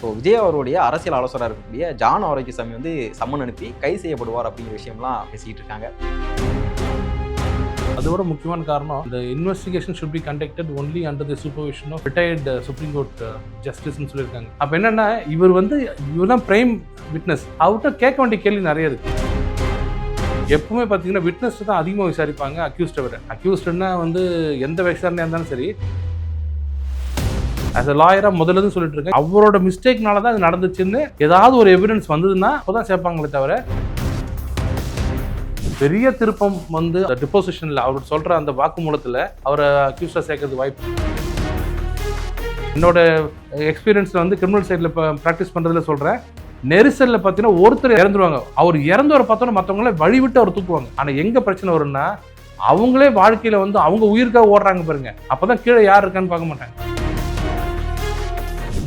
So Vijay அவருடைய அரசியல் ஆலோசகராக இருக்கக்கூடிய ஜான் ஆரோக்கியசாமி வந்து சம்மன் அனுப்பி கைது செய்யப்படுவார் அப்படிங்கிற விஷயம்லாம் பேசிக்கிட்டு இருக்காங்க. அதோட முக்கியமான காரணம் இந்த investigation should be conducted only under the supervision of retired supreme court ஜஸ்டிஸ்னு சொல்லியிருக்காங்க. அப்போ என்னென்னா இவர் வந்து இவர் தான் பிரைம் விட்னஸ் அவர்கிட்ட கேட்க வேண்டிய கேள்வி நிறைய இருக்கு. எப்பவுமே பார்த்தீங்கன்னா விட்னஸ் தான் அதிகமாக விசாரிப்பாங்க அக்யூஸ்டை விட. அக்யூஸ்டுன்னா வந்து எந்த விசாரணையாக இருந்தாலும் சரி அஸ் அ லாயராக முதல்ல சொல்லிட்டு இருக்கேன். அவரோட மிஸ்டேக்னால தான் இது நடந்துச்சுன்னு ஏதாவது ஒரு எவிடன்ஸ் வந்ததுன்னா அப்போதான் சேர்ப்பாங்களே தவிர பெரிய திருப்பம் வந்து டிப்போசிஷன்ல அவர் சொல்ற அந்த வாக்குமூலத்தில் அவரை அக்யூஸ்டா சேர்க்கறது வாய்ப்பு. என்னோட எக்ஸ்பீரியன்ஸில் வந்து கிரிமினல் சைடில் இப்போ ப்ராக்டிஸ் பண்ணுறதுல சொல்கிறேன் நெரிசலில் பார்த்தீங்கன்னா ஒருத்தர் இறந்துருவாங்க. அவர் இறந்தவரை பார்த்தோன்னா மற்றவங்கள வழிவிட்டு அவர் தூக்குவாங்க. ஆனால் எங்கே பிரச்சனை வரும்னா அவங்களே வாழ்க்கையில் வந்து அவங்க உயிருக்காக ஓடுறாங்க பாருங்க. அப்போ தான் கீழே யார் இருக்கான்னு பார்க்க மாட்டாங்க.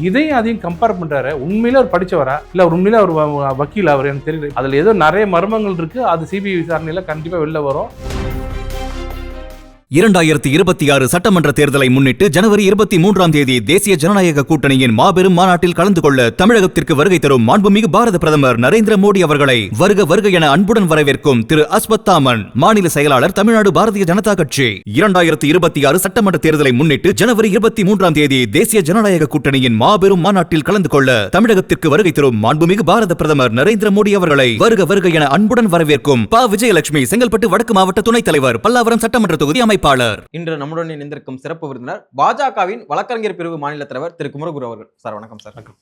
இதையும் அதையும் கம்பேர் பண்ணுறாரு உண்மையில அவர் படித்தவரா இல்லை அவர் உண்மையில அவர் வக்கீல்? அவர் எனக்கு தெரியல. அதில் ஏதோ நிறைய மர்மங்கள் இருக்குது அது சிபிஐ விசாரணையில் கண்டிப்பாக வெளில வரும். இரண்டாயிரத்தி இருபத்தி ஆறு சட்டமன்ற தேர்தலை முன்னிட்டு ஜனவரி இருபத்தி மூன்றாம் தேதி தேசிய ஜனநாயக கூட்டணியின் மாபெரும் மாநாட்டில் கலந்து கொள்ள தமிழகத்திற்கு வருகை தரும் மாண்புமிகு பாரத பிரதமர் நரேந்திர மோடி அவர்களை வருக வருக என அன்புடன் வரவேற்கும் திரு அஸ்வத்தாமன் மாநில செயலாளர் தமிழ்நாடு பாரதிய ஜனதா கட்சி. இரண்டாயிரத்தி இருபத்தி ஆறு சட்டமன்ற தேர்தலை முன்னிட்டு ஜனவரி இருபத்தி மூன்றாம் தேதி தேசிய ஜனநாயக கூட்டணியின் மாபெரும் மாநாட்டில் கலந்து கொள்ள தமிழகத்திற்கு வருகை தரும் மாண்புமிகு பாரத பிரதமர் நரேந்திர மோடி அவர்களை வருக வருக என அன்புடன் வரவேற்கும் ப. விஜயலட்சுமி செங்கல்பட்டு வடக்கு மாவட்ட துணைத் தலைவர் பல்லாவரம் சட்டமன்ற தொகுதி அமைப்பாளர் இன்று நம்முடன் இணைந்திருக்கும் சிறப்பு விருந்தினர் பாஜகவின் வழக்கறிஞர் பிரிவு மாநில தலைவர் திரு குமரகுரு அவர்கள். சார் வணக்கம் சார். வணக்கம்.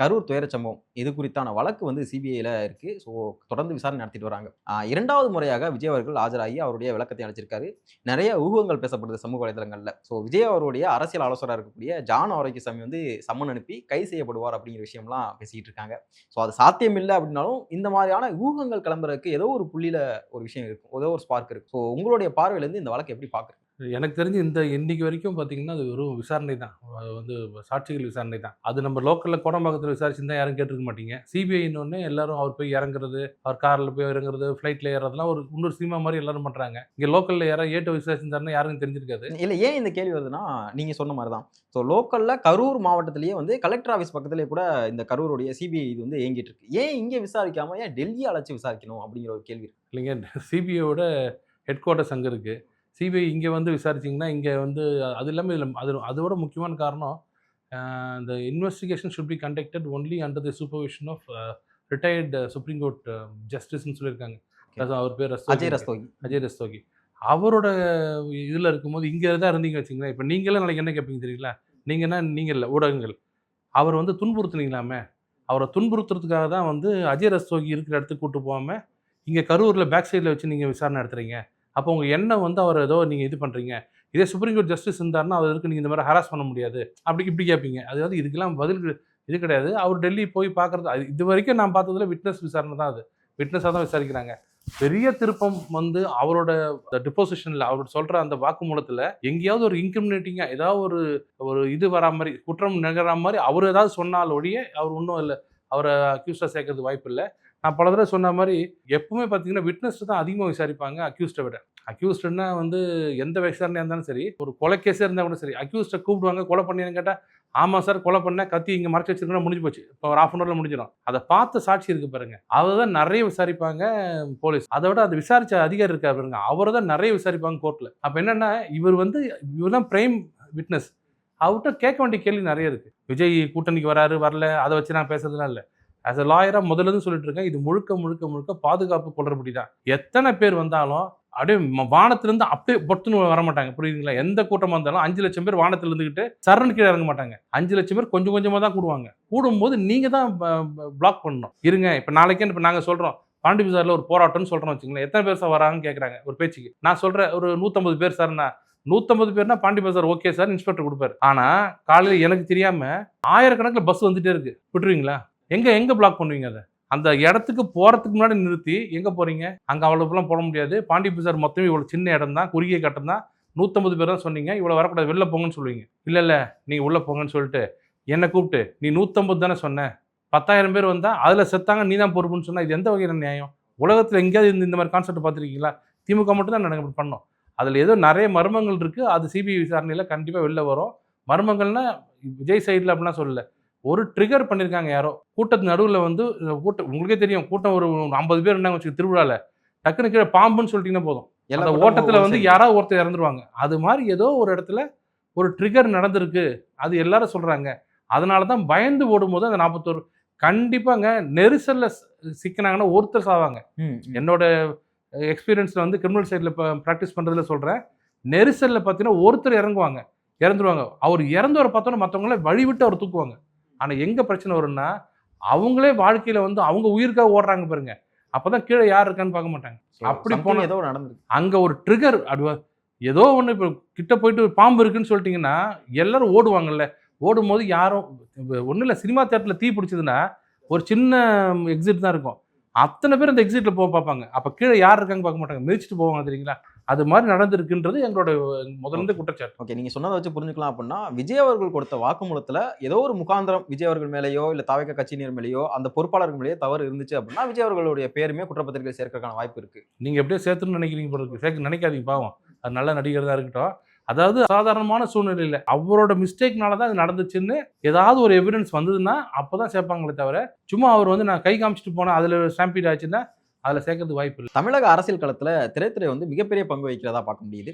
கரூர் துயர சம்பவம். இது குறித்தான வழக்கு வந்து சிபிஐயில் இருக்குது ஸோ தொடர்ந்து விசாரணை நடத்திட்டு வராங்க. இரண்டாவது முறையாக விஜய் அவர்கள் ஆஜராகி அவருடைய விளக்கத்தை அளிச்சிருக்காரு. நிறைய ஊகங்கள் பேசப்படுது சமூக வலைதளங்களில். ஸோ விஜய் அவருடைய அரசியல் ஆலோசகராக இருக்கக்கூடிய ஜான் ஆரோக்கியசாமி வந்து சம்மன் அனுப்பி கை செய்யப்படுவார் அப்படிங்கிற விஷயம்லாம் பேசிக்கிட்டு இருக்காங்க. ஸோ அது சாத்தியம் இல்லை அப்படின்னாலும் இந்த மாதிரியான ஊகங்கள் கிளம்புறதுக்கு ஏதோ ஒரு புள்ளியில் ஒரு விஷயம் இருக்கும். ஏதோ ஒரு ஸ்பார்க் இருக்கும் ஸோ உங்களுடைய பார்வையிலேருந்து இந்த வழக்கு எப்படி பார்க்குறீங்க எனக்கு தெரிஞ்சு இந்த இன்னைக்கு வரைக்கும் பார்த்தீங்கன்னா அது வெறும் விசாரணை தான். அது வந்து சாட்சிகள் விசாரணை தான். அது நம்ம லோக்கலில் கோடம்பாக்கத்தில் விசாரிச்சிருந்தா யாரும் கேட்டிருக்க மாட்டீங்க. சிபிஐன்னு எல்லாரும் அவர் போய் இறங்குறது அவர் காரில் போய் இறங்குறது ஃப்ளைட்டில் ஏறதெல்லாம் ஒரு இன்னொரு சினிமா மாதிரி எல்லாரும் பண்ணுறாங்க இங்கே லோக்கலில் யாராவது ஏட்ட விசாரிச்சிருந்தாருன்னா யாருக்கும் தெரிஞ்சிருக்காது. இல்ல ஏன் இந்த கேள்வி வருதுன்னா நீங்க சொன்ன மாதிரி தான். ஸோ லோக்கல்ல கரூர் மாவட்டத்திலேயே வந்து கலெக்டர் ஆஃபீஸ் பக்கத்துலேயே கூட இந்த கரூருடைய சிபிஐ இது வந்து இயங்கிட்டு இருக்கு. ஏன் இங்கே விசாரிக்காம ஏன் டெல்லி அழைச்சு விசாரிக்கணும் அப்படிங்கிற ஒரு கேள்வி இல்லைங்க சிபிஐயோட ஹெட் குவார்ட்டர்ஸ் அங்கே இருக்குது சிபிஐ இங்கே வந்து விசாரிச்சிங்கன்னா இங்கே வந்து அது இல்லாமல் இதில் அது அதோட முக்கியமான காரணம் இந்த investigation should be conducted only under the supervision of retired supreme court ஜஸ்டிஸ்னு சொல்லியிருக்காங்க. அவர் பேர். அஜய் ரஸ்தோகி. அஜய் ரஸ்தோகி. அவரோட இதில் இருக்கும்போது இங்கே தான் இருந்தீங்க வச்சுங்களேன் இப்போ நீங்களே நாளைக்கு என்ன கேட்பீங்க தெரியுங்களா? நீங்கள் என்ன நீங்கள் இல்லை ஊடகங்கள். அவர் வந்து துன்புறுத்துனீங்களாமே? அவரை துன்புறுத்துறதுக்காக தான் வந்து அஜய் ரஸ்தோகி இருக்கிற இடத்துக்கு கூட்டு போகாமல் இங்கே கரூரில் பேக் சைடில் வச்சு நீங்கள் விசாரணை நடத்துறீங்க. அப்போ உங்கள் எண்ணம் வந்து அவர் ஏதோ நீங்கள் இது பண்ணுறீங்க இதே சுப்ரீம் கோர்ட் ஜஸ்டிஸ் இருந்தாருன்னா அவருக்கு நீங்கள் இந்த மாதிரி ஹராஸ் பண்ண முடியாது? அப்படி இப்படி கேட்பீங்க அதாவது இதுக்கெல்லாம் பதில் இது கிடையாது. அவர் டெல்லி போய் பார்க்குறது அது இது வரைக்கும் நான் பார்த்ததுல விட்னஸ் விசாரணை தான் அது. விட்னஸாக தான் விசாரிக்கிறாங்க. பெரிய திருப்பம் வந்து அவரோட டிப்போசிஷனில் அவர் சொல்கிற அந்த வாக்குமூலத்தில் எங்கேயாவது ஒரு இன்கிரிமினேட்டிங்காக ஏதாவது ஒரு ஒரு இது வரா மாதிரி குற்றம் நிகழ மாதிரி அவர் ஏதாவது சொன்னால் ஒழிய அவர் ஒன்றும் இல்லை. அவரை அக்யூஸ்டாக சேர்க்கறது வாய்ப்பு இல்லை. நான் பல தடவை சொன்ன மாதிரி எப்பவுமே பார்த்தீங்கன்னா விட்னஸ் தான் அதிகமாக விசாரிப்பாங்க அக்யூஸ்டை விட. அக்யூஸ்டுன்னா வந்து எந்த விசாரணையாக இருந்தாலும் சரி ஒரு கொலை கேஸே இருந்தால் கூட சரி அக்யூஸ்டை கூப்பிடுவாங்க கொலை பண்ணின்னு கேட்டால் ஆமாம் சார் கொலை பண்ண கத்தி இங்கே மறைச்சி வச்சிருக்கா முடிஞ்சு போச்சு. இப்போ ஒரு ஆஃப் அன் ஹவரில் முடிஞ்சிடும். அதை பார்த்த சாட்சி இருக்கு பாருங்க. அதை தான் நிறைய விசாரிப்பாங்க போலீஸ் அதை விட அந்த விசாரிச்ச அதிகாரி இருக்கா பாருங்க அவரை தான் நிறைய விசாரிப்பாங்க கோர்ட்டில் அப்போ என்னென்னா இவர் வந்து இவர் தான் பிரைம் விட்னஸ் அவர்கிட்ட கேட்க வேண்டிய கேள்வி நிறைய இருக்குது விஜய் கூட்டணிக்கு வராரு வரல அதை வச்சு நான் பேசுறதுலாம் இல்லை. அஸ் அ லாயராக முதல்ல சொல்லிட்டு இருக்கேன் இது முழுக்க முழுக்க முழுக்க பாதுகாப்பு குளறுபடி தான். எத்தனை பேர் வந்தாலும் அப்படியே ம- வானத்திலிருந்து அப்படியே பொட்டுன்னு வர மாட்டாங்க. புரியுதுங்களா? எந்த கூட்டமாக இருந்தாலும் அஞ்சு லட்சம் பேர் வானத்தில் இருந்துக்கிட்டு சரண் கீழே இறங்க மாட்டாங்க. அஞ்சு லட்சம் பேர் கொஞ்சம் கொஞ்சமாக தான் கூடுவாங்க. கூடும்போது நீங்கள் தான் பிளாக் பண்ணணும். இருங்க இப்போ நாளைக்கே இப்போ நாங்கள் சொல்கிறோம் பாண்டி பஜாரில் ஒரு போராட்டம்னு சொல்கிறோம் வச்சுங்களேன் எத்தனை பேர் சார் வராங்கன்னு கேட்குறாங்க ஒரு பேச்சுக்கு. நான் சொல்கிறேன் ஒரு நூற்றம்பது பேர் சார்னா நூற்றம்பது பேர்னா Pondy Bazaar okay sir inspector கொடுப்பாரு. ஆனால் காலையில் எனக்கு தெரியாமல் ஆயிரக்கணக்கில் பஸ் வந்துட்டே இருக்கு. விட்டுருவீங்களா? எங்கே எங்கே பிளாக் பண்ணுவீங்க அதை? அந்த இடத்துக்கு போகிறதுக்கு முன்னாடி நிறுத்தி எங்கே போகிறீங்க அங்கே அவ்வளோலாம் போட முடியாது. பாண்டி பஜார் மொத்தமே இவ்வளோ சின்ன இடம் தான் குறுகிய கட்டம் தான் நூற்றம்பது பேர் தான் சொன்னீங்க. இவ்வளோ வரக்கூடாது. வெளில போங்கன்னு சொல்லுவீங்க. இல்லை இல்லை நீங்கள் உள்ளே போங்கன்னு சொல்லிட்டு என்னை கூப்பிட்டு நீ நூற்றம்பது தானே சொன்ன? பத்தாயிரம் பேர் வந்தால் அதில் செத்தாங்க நீ தான் பொறுப்புன்னு சொன்னால் இது எந்த வகையான நியாயம்? உலகத்தில் எங்கேயாவது இந்த இந்த மாதிரி கான்செப்ட் பார்த்துருக்கீங்களா? திமுக மட்டும் தான் நாங்கள் பண்ணோம். அதில் ஏதோ நிறைய மர்மங்கள் இருக்குது அது சிபிஐ விசாரணையில் கண்டிப்பாக வெளில வரும். மர்மங்கள்னால் விஜய் சைடில் அப்படிலாம் சொல்லலை. ஒரு ட்ரிகர் பண்ணியிருக்காங்க யாரோ. கூட்டத்து நடுவில் வந்து கூட்டம் உங்களுக்கே தெரியும் கூட்டம் ஒரு ஐம்பது பேர் இருந்தாங்க வச்சுக்க திருவிழாவில் டக்குனு கீழே பாம்புன்னு சொல்லிட்டீங்கன்னா போதும். எல்லா அந்த ஓட்டத்தில் வந்து. யாராவது ஒருத்தர் இறந்துருவாங்க. அது மாதிரி ஏதோ ஒரு இடத்துல ஒரு ட்ரிகர் நடந்திருக்கு. அது எல்லாரும் சொல்கிறாங்க அதனால தான் பயந்து ஓடும்போது அந்த நாற்பத்தோரு கண்டிப்பாங்க நெரிசலில் சிக்கினாங்கன்னா ஒருத்தர் சாவாங்க. என்னோட எக்ஸ்பீரியன்ஸில் வந்து கிரிமினல் சைடில் இப்போ ப்ராக்டிஸ் பண்ணுறதுல சொல்கிறேன் நெரிசலில் பார்த்தீங்கன்னா ஒருத்தர் இறங்குவாங்க. இறந்துருவாங்க. அவர் இறந்தவரை பார்த்தோன்னா மற்றவங்கள வழிவிட்டு அவர் தூக்குவாங்க. ஆனால் எங்கே பிரச்சனை வரும்னா அவங்களே வாழ்க்கையில் வந்து அவங்க உயிருக்காக ஓடுறாங்க பாருங்க. அப்போ தான் கீழே யார் இருக்கான்னு பார்க்க மாட்டாங்க. அப்படி போனா- ஏதோ நடந்திருக்கு. அங்கே ஒரு ட்ரிகர் அது ஏதோ ஒன்று இப்போ கிட்ட போயிட்டு ஒரு பாம்பு இருக்குன்னு சொல்லிட்டீங்கன்னா எல்லாரும் ஓடுவாங்கல்ல. ஓடும்போது யாரும் ஒன்றும் இல்லை சினிமா தேட்டரில் தீ பிடிச்சதுன்னா ஒரு சின்ன எக்ஸிட் தான் இருக்கும். அத்தனை பேர் அந்த எக்ஸிட்டில் போக பார்ப்பாங்க. அப்போ கீழே யார் இருக்காங்க பார்க்க மாட்டாங்க. மிதிச்சிட்டு போவாங்க தெரியுங்களா? அது மாதிரி நடந்திருக்குன்றது எங்களோட முதல்ல குற்றச்சாட்டு. ஓகே நீங்க சொன்னதை வச்சு புரிஞ்சுக்கலாம் அப்படின்னா விஜய் அவர்கள் கொடுத்த வாக்குமூலத்துல ஏதோ ஒரு முகாந்திரம் விஜய் அவர்கள் மேலேயோ இல்ல தாவக கட்சியினர் மேலேயோ அந்த பொறுப்பாளர்கள் மேலேயோ தவறு இருந்துச்சு அப்படின்னா விஜய் அவர்களுடைய பேருமே குற்றப்பத்திரிகை சேர்க்கறதுக்கான வாய்ப்பு இருக்கு. நீங்கள் எப்படியோ சேர்த்துன்னு நினைக்கிறீங்க இருக்கு. சேர்க்க நினைக்காதீங்க பாவம். அது நல்ல நடிகர் தான் இருக்கட்டும். அதாவது சாதாரணமான சூழ்நிலையில் அவரோட மிஸ்டேக்னால தான் இது நடந்துச்சுன்னு ஏதாவது ஒரு எவிடன்ஸ் வந்ததுன்னா அப்போ தான் சேர்ப்பாங்களே தவிர சும்மா அவர் வந்து நான் கை காமிச்சிட்டு போனேன் அதில் ஸ்டாம்பீட் ஆச்சுன்னா அதில் சேர்க்கறது வாய்ப்பு இல்லை. தமிழக அரசியல் களத்துல திரைத்துறை வந்து மிகப்பெரிய பங்கு வகிக்கிறதா பார்க்க முடியுது.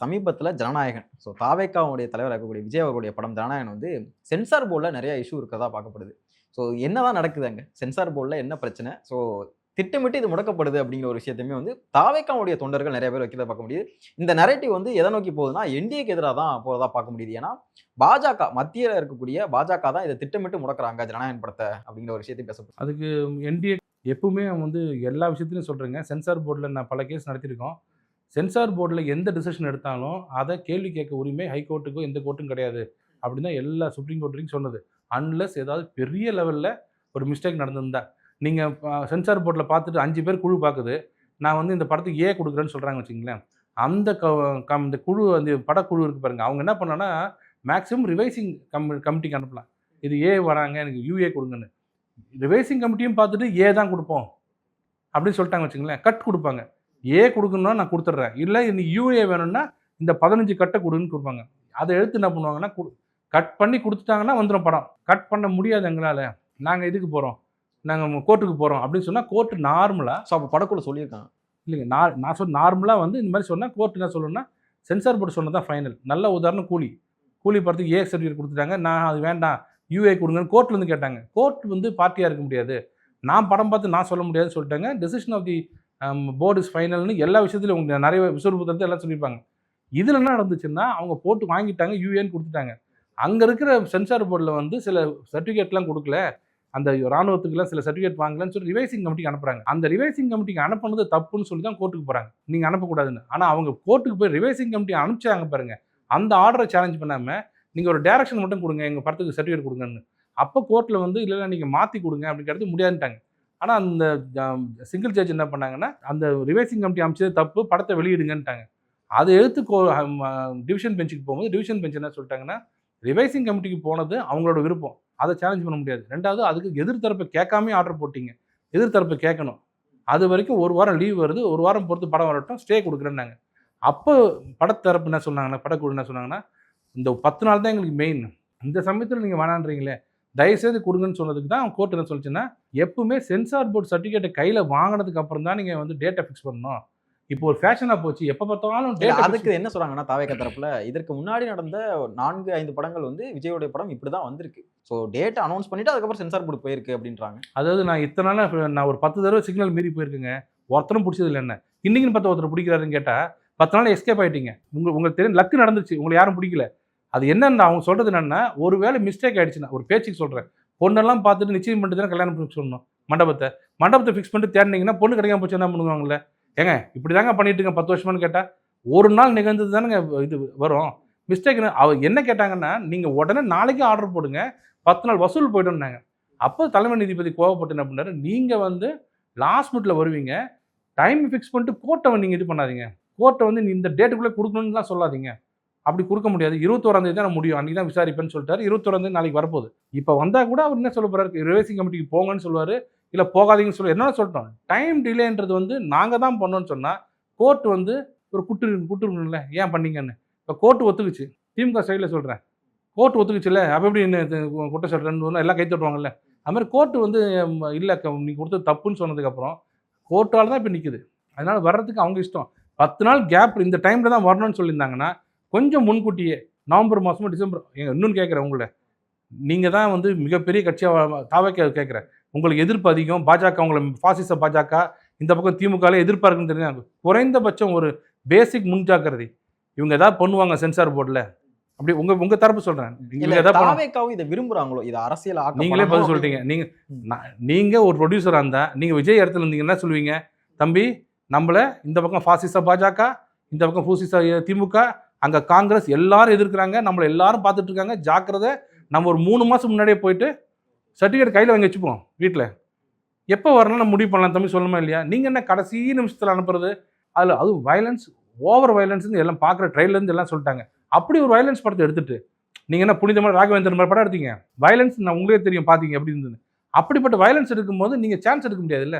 சமீபத்துல ஜனநாயகன் ஸோ தாவேக்காவுடைய தலைவர் இருக்கக்கூடிய விஜய் அவர்களுடைய படம் ஜனநாயகன் வந்து சென்சார் போர்டில் நிறைய இஷ்யூ இருக்கிறதா பார்க்கப்படுது. ஸோ என்னதான் நடக்குது அங்க? சென்சார் போர்டில் என்ன பிரச்சனை? ஸோ திட்டமிட்டு இது முடக்கப்படுது அப்படிங்கிற ஒரு விஷயத்தையுமே வந்து தாவேக்காவுடைய தொண்டர்கள் நிறைய பேர் வைக்கிறத பார்க்க முடியுது. இந்த நரேட்டிவ் வந்து எதை நோக்கி போகுதுன்னா என்டிஏக்கு எதிராக தான் போகிறதா பார்க்க முடியுது. ஏன்னா பாஜக மத்தியில் இருக்கக்கூடிய பாஜக தான் இதை திட்டமிட்டு முடக்குறாங்க ஜனநாயகன் படத்தை அப்படிங்கிற ஒரு விஷயத்தை பேசப்படுது அதுக்கு என்டிஏ எப்பவுமே வந்து எல்லா விஷயத்துலையும் சொல்கிறேங்க சென்சார் போர்டில் நான் பல கேஸ் நடத்தியிருக்கோம். சென்சார் போர்டில் எந்த டிசிஷன் எடுத்தாலும் அதை கேள்வி கேட்க உரிமை ஹைகோர்ட்டுக்கோ எந்த கோர்ட்டும் கிடையாது. அப்படின்னு தான் எல்லா சுப்ரீம் கோர்ட் வரைக்கும் சொன்னது. அன்லஸ் ஏதாவது பெரிய லெவலில் ஒரு மிஸ்டேக் நடந்திருந்தா. நீங்கள் சென்சார் போர்டில் பார்த்துட்டு அஞ்சு பேர் குழு பார்க்குது. நான் வந்து இந்த படத்துக்கு ஏ கொடுக்குறேன்னு சொல்கிறாங்க வச்சுங்களேன் அந்த க கம் இந்த குழு அந்த படக்குழு இருக்கு பாருங்கள் அவங்க என்ன பண்ணோன்னா மேக்ஸிமம் ரிவைசிங் கம் கமிட்டிக்கு அனுப்பலாம். இது ஏ வராங்க எனக்கு யூஏ கொடுங்கன்னு. ரிவைசிங் கமிட்டியும் பார்த்துட்டு ஏ தான் கொடுப்போம். அப்படின்னு சொல்லிட்டாங்க வச்சுங்களேன் கட் கொடுப்பாங்க. ஏ கொடுக்கணும்னா நான் கொடுத்துட்றேன். இல்லை இன்னைக்கு யூஏ வேணும்னா இந்த பதினஞ்சு கட்டை கொடுன்னு கொடுப்பாங்க. அதை எடுத்து என்ன பண்ணுவாங்கன்னா கட் பண்ணி கொடுத்துட்டாங்கன்னா வந்துடும் படம். கட் பண்ண முடியாது எங்களால். நாங்கள் இதுக்கு போகிறோம் நாங்கள் கோர்ட்டுக்கு போகிறோம் அப்படின்னு சொன்னால் கோர்ட்டு நார்மலாக ஸோ அப்போ படக்குழு சொல்லியிருக்காங்க இல்லைங்க நான் நான் சொல் நார்மலாக வந்து இந்த மாதிரி சொன்னால் கோர்ட் என்ன சொல்லணும்னா சென்சார் போர்டு சொன்னது தான் ஃபைனல் நல்ல உதாரணம் கூலி. கூலி படத்துக்கு ஏ சர்டிஃபிகேட் கொடுத்துட்டாங்க. நான் அது வேண்டாம். யூஏ கொடுங்கன்னு கோர்ட்லேருந்து கேட்டாங்க. கோர்ட் வந்து பார்ட்டியாக இருக்க முடியாது. நான் படம் பார்த்து நான் சொல்ல முடியாதுன்னு சொல்லிட்டாங்க. Decision of the board is ஃபைனல்னு எல்லா விஷயத்துலையும் உங்களுக்கு நிறைய விசுவல் எல்லாம் சொல்லியிருப்பாங்க. இதில் என்ன நடந்துச்சுன்னா அவங்க போட்டு வாங்கிட்டாங்க யூஏன்னு கொடுத்துட்டாங்க. அங்கே இருக்கிற சென்சார் போர்டில் வந்து சில சர்டிஃபிகேட்லாம் கொடுக்கல. அந்த ராணுவத்துக்குலாம் சில சர்டிஃபிகேட் வாங்கலன்னு சொல்லி ரிவைசிங் கமிட்டிக்கு அனுப்புறாங்க. அந்த ரிவைசிங் கமிட்டிக்கு அனுப்புனது தப்புன்னு சொல்லி தான் கோர்ட்டுக்கு போகிறாங்க நீங்கள் அனுப்பக்கூடாதுன்னு. ஆனால் அவங்க கோர்ட்டுக்கு போய் ரிவைசிங் கமிட்டி அனுப்பிச்சாங்க பாருங்க. அந்த ஆர்டரை சேலஞ்ச் பண்ணாமல் நீங்கள் ஒரு டேரக்ஷன் மட்டும் கொடுங்க எங்கள் படத்துக்கு சர்டிஃபிகேட் கொடுங்கன்னு. அப்போ கோர்ட்டில் வந்து இல்லை நீங்கள் மாற்றி கொடுங்க அப்படிங்கிறது முடியாதுட்டாங்க ஆனால் அந்த சிங்கிள் ஜட்ஜ் என்ன பண்ணாங்கன்னா அந்த ரிவைசிங் கமிட்டி அமைச்சது தப்பு படத்தை வெளியிடுங்கன்ட்டாங்க. அதை எடுத்து டிவிஷன் பெஞ்சுக்கு போகும்போது டிவிஷன் பெஞ்ச் என்ன சொல்லிட்டாங்கன்னா ரிவைசிங் கமிட்டிக்கு போனது அவங்களோட விருப்பம். அதை சேலஞ்ச் பண்ண முடியாது. ரெண்டாவது அதுக்கு எதிர்த்தரப்பை கேட்காம ஆர்டர் போட்டிங்க. எதிர்த்தரப்பை கேட்கணும். அது வரைக்கும் ஒரு வாரம் லீவ் வருது. ஒரு வாரம் பொறுத்து படம் வரட்டும். ஸ்டே கொடுக்குறேன்னாங்க. அப்போ படத்தரப்பு என்ன சொன்னாங்கன்னா படக்குழு என்ன சொன்னாங்கன்னா இந்த பத்து நாள் தான் எங்களுக்கு மெயின் இந்த சமயத்தில் நீங்கள் வேணான்றீங்களே தயவுசெய்து கொடுங்கன்னு சொன்னதுக்கு தான் கோர்ட் என்ன சொல்லிச்சுன்னா எப்பவுமே சென்சார் போர்டு சர்டிஃபிகேட்டை கையில் வாங்கினதுக்கு அப்புறம் தான் நீங்கள் வந்து டேட்டை ஃபிக்ஸ் பண்ணணும். இப்போ ஒரு ஃபேஷனாக போச்சு எப்போ பார்த்தாலும் டேட்டா அதுக்கு என்ன சொல்றாங்கன்னா தாவேக்க தரப்புல இதற்கு முன்னாடி நடந்த நான்கு ஐந்து படங்கள் வந்து விஜயோடைய படம் இப்படிதான் வந்திருக்கு. ஸோ டேட் அனௌன்ஸ் பண்ணிட்டு அதுக்கப்புறம் சென்சார் போர்டு போயிருக்கு அப்படின்றாங்க. அதாவது நான் இத்தனை நாளாக நான் ஒரு பத்து தடவை சிக்னல் மீறி போயிருக்கேங்க. ஒருத்தரும் பிடிச்சது இல்லை என்ன? இன்னைக்குன்னு பார்த்து ஒருத்தர் பிடிக்கிறாருன்னு கேட்டால் பத்து நாள் எஸ்கேப் ஆகிட்டீங்க உங்கள் உங்களுக்கு தெரியும் லக்கு நடந்துச்சு. உங்களை யாரும் பிடிக்கல. அது என்னென்ன அவங்க சொல்கிறது என்னென்னா ஒருவேளை மிஸ்டேக் ஆகிடுச்சுன்னா ஒரு பேச்சுக்கு சொல்கிறேன் பொண்ணெல்லாம் பார்த்துட்டு நிச்சயம் பண்ணிட்டு தான் கல்யாணம் பண்ணி சொல்லணும். மண்டபத்தை. மண்டபத்தை ஃபிக்ஸ் பண்ணிட்டு தேடினீங்கன்னா பொண்ணு கிடைக்காம போச்சு என்ன பண்ணுவாங்கல்ல? ஏங்க இப்படி தாங்க பண்ணிட்டுங்க பத்து வருஷமானு கேட்டால் ஒரு நாள் நிகழ்ந்தது தானேங்க இது வரும். மிஸ்டேக் அவர் என்ன கேட்டாங்கன்னா நீங்கள் உடனே நாளைக்கு ஆர்டர் போடுங்க. பத்து நாள் வசூல் போய்ட்டோம்னாங்க அப்போ தலைமை நீதிபதி கோவப்பட்டு என்ன பண்ணாரு? நீங்கள் வந்து லாஸ்ட் மினிட்ல வருவீங்க. டைம் ஃபிக்ஸ் பண்ணிட்டு கோர்ட்டை நீங்கள் இது பண்ணாதீங்க. கோர்ட்டை வந்து நீ இந்த டேட்டுக்குள்ளே கொடுக்கணும்னுலாம் சொல்லாதீங்க. அப்படி கொடுக்க முடியாது. இருபத்தோராம் தேதி தான் முடியும். அன்றைக்கி தான் விசாரிப்பேன்னு சொல்லிட்டாரு. இருபத்தோராம் தேதி நாளைக்கு வரப்போகுது. இப்போ வந்தால் கூட அவர் என்ன சொல்ல போகிறார் ரிவைசிங் கமிட்டிக்கு போங்கன்னு சொல்லுவார். இல்லை போகாதீங்கன்னு சொல்லி என்ன சொல்லிட்டோம்? டைம் டிலேன்றது வந்து நாங்கள் தான் பண்ணோன்னு சொன்னால் கோர்ட் வந்து ஒரு குட்டு குட்டுருக்குல்ல ஏன் பண்ணீங்கன்னு? இப்போ கோர்ட் ஒத்துக்குச்சு. திமுக சைடில் சொல்கிறேன் கோர்ட் ஒத்துக்குச்சுல்ல? அப்போ எப்படி என்ன இது ரெண்டு எல்லாம் கை தட்டுவாங்கல்ல? அது மாதிரி கோர்ட்டு வந்து இல்லை நீ கொடுத்தது தப்புன்னு சொன்னதுக்கப்புறம் கோர்ட்டால் தான் இப்போ நிற்குது அதனால் வர்றதுக்கு அவங்க இஷ்டம். பத்து நாள் கேப் இந்த டைமில் தான் வரணும்னு சொல்லியிருந்தாங்கன்னா கொஞ்சம் முன்கூட்டியே நவம்பர் மாதமோ டிசம்பர் இன்னொன்று கேட்குறேன் உங்களை. நீங்கள் தான் வந்து மிகப்பெரிய கட்சியாக தாவைக்க கேட்குறேன். உங்களுக்கு எதிர்ப்பு அதிகம். பாஜக உங்களை பாசிச பாஜக இந்த பக்கம் திமுகவில் எதிர்ப்பாக இருக்குன்னு தெரியும் குறைந்தபட்சம் ஒரு பேசிக் முன்ஜாக்கிரதை. இவங்க ஏதாவது பண்ணுவாங்க சென்சார் போர்டில் அப்படி உங்க உங்க தரப்பு சொல்றேன். தாவேக்காவும் இதை விரும்புறாங்களோ? இதை அரசியல் நீங்களே பதில் சொல்லிட்டீங்க. நீங்க நீங்க ஒரு ப்ரொடியூசரா இருந்தா நீங்க விஜய் இடத்துல இருந்தீங்க என்ன சொல்லுவீங்க? தம்பி நம்மளை இந்த பக்கம் ஃபாசிச பாஜக இந்த பக்கம் பூசிச திமுக அங்கே காங்கிரஸ் எல்லாரும் எதிர்க்கிறாங்க நம்மளை எல்லாரும் பார்த்துட்டு இருக்காங்க ஜாக்கிரதை நம்ம ஒரு மூணு மாதம் முன்னாடியே போயிட்டு சர்டிஃபிகேட் கையில் வாங்கி வச்சுப்போம் வீட்டில் எப்போ வரணும் நம்ம முடிவு பண்ணலாம் தம்பி சொல்லணுமா இல்லையா? நீங்கள் என்ன கடைசி நிமிஷத்தில் அனுப்புறது? அதில் அதுவும் வயலன்ஸ் ஓவர் வயலன்ஸ்னு எல்லாம் பார்க்குற ட்ரெயிலேருந்து எல்லாம் சொல்லிட்டாங்க. அப்படி ஒரு வயலன்ஸ் படத்தை எடுத்துட்டு நீங்கள் என்ன புனிதமான ராகவேந்தர் மாதிரி படம் எடுத்தீங்க? வயலன்ஸ் நான் உங்களே தெரியும் பார்த்தீங்க அப்படி இருந்தது அப்படிப்பட்ட வயலன்ஸ் எடுக்கும்போது நீங்கள் சான்ஸ் எடுக்க முடியாதுல்ல?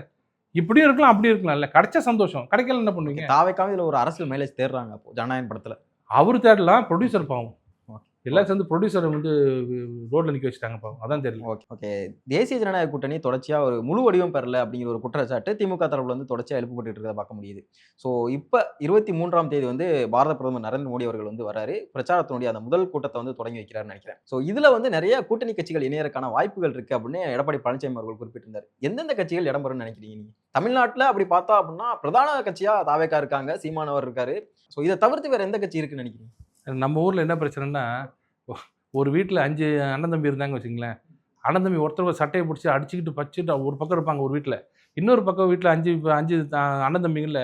இப்படியும் இருக்கலாம் அப்படி இருக்கலாம். இல்லை கிடைச்ச சந்தோஷம். கிடைக்கல என்ன பண்ணுவீங்க? தாவேக்காவும் இதுல ஒரு அரசியல் மைலேஜ் தேடுறாங்க அப்போ ஜனநாயகம் படத்துல. அவர் தேடலாம் ப்ரொடியூசர் பாவம். எல்லாம் சேர்ந்து ப்ரொடியூசரை வந்து ரோட்ல நிக்க வச்சுட்டாங்க பாவம். அதான் தெரியல. Okay okay. தேசிய ஜனநாயக கூட்டணி தொடர்ச்சியா ஒரு முழு வடிவம் பெறல அப்படிங்கிற ஒரு குற்றச்சாட்டு திமுக தரப்புல வந்து தொடர்ச்சியா எழுப்பப்பட்டு இருக்கிறத பார்க்க முடியுது. ஸோ இப்போ இருபத்தி மூன்றாம் தேதி வந்து பாரத பிரதமர் நரேந்திர மோடி அவர்கள் வந்து வராரு. பிரச்சாரத்தினுடைய அந்த முதல் கூட்டத்தை வந்து தொடங்கி வைக்கிறாருன்னு நினைக்கிறேன். ஸோ இதுல வந்து நிறைய கூட்டணி கட்சிகள் இணையறக்கான வாய்ப்புகள் இருக்கு அப்படின்னு எடப்பாடி பழனிசாமி அவர்கள் குறிப்பிட்டிருந்தார். எந்தெந்த கட்சிகள் இடம்பெறும்னு நினைக்கிறீங்க நீங்க? தமிழ்நாட்டில் அப்படி பார்த்தா அப்படின்னா பிரதான கட்சியா தாவேக்கா இருக்காங்க சீமானவர் இருக்காரு. ஸோ இதை தவிர்த்து வேற எந்த கட்சி இருக்குன்னு நினைக்கிறீங்க? நம்ம ஊர்ல என்ன பிரச்சனைன்னா ஒரு வீட்டில் அஞ்சு அண்ணன் தம்பி இருந்தாங்க வச்சுங்களேன் அண்ணன் தம்பி ஒருத்தர் ஒரு சட்டையை பிடிச்சி அடிச்சுக்கிட்டு பச்சுட்டு ஒரு பக்கம் இருப்பாங்க ஒரு வீட்டில் இன்னொரு பக்கம் வீட்டில் அஞ்சு அஞ்சு அண்ணன் தம்பிங்களில்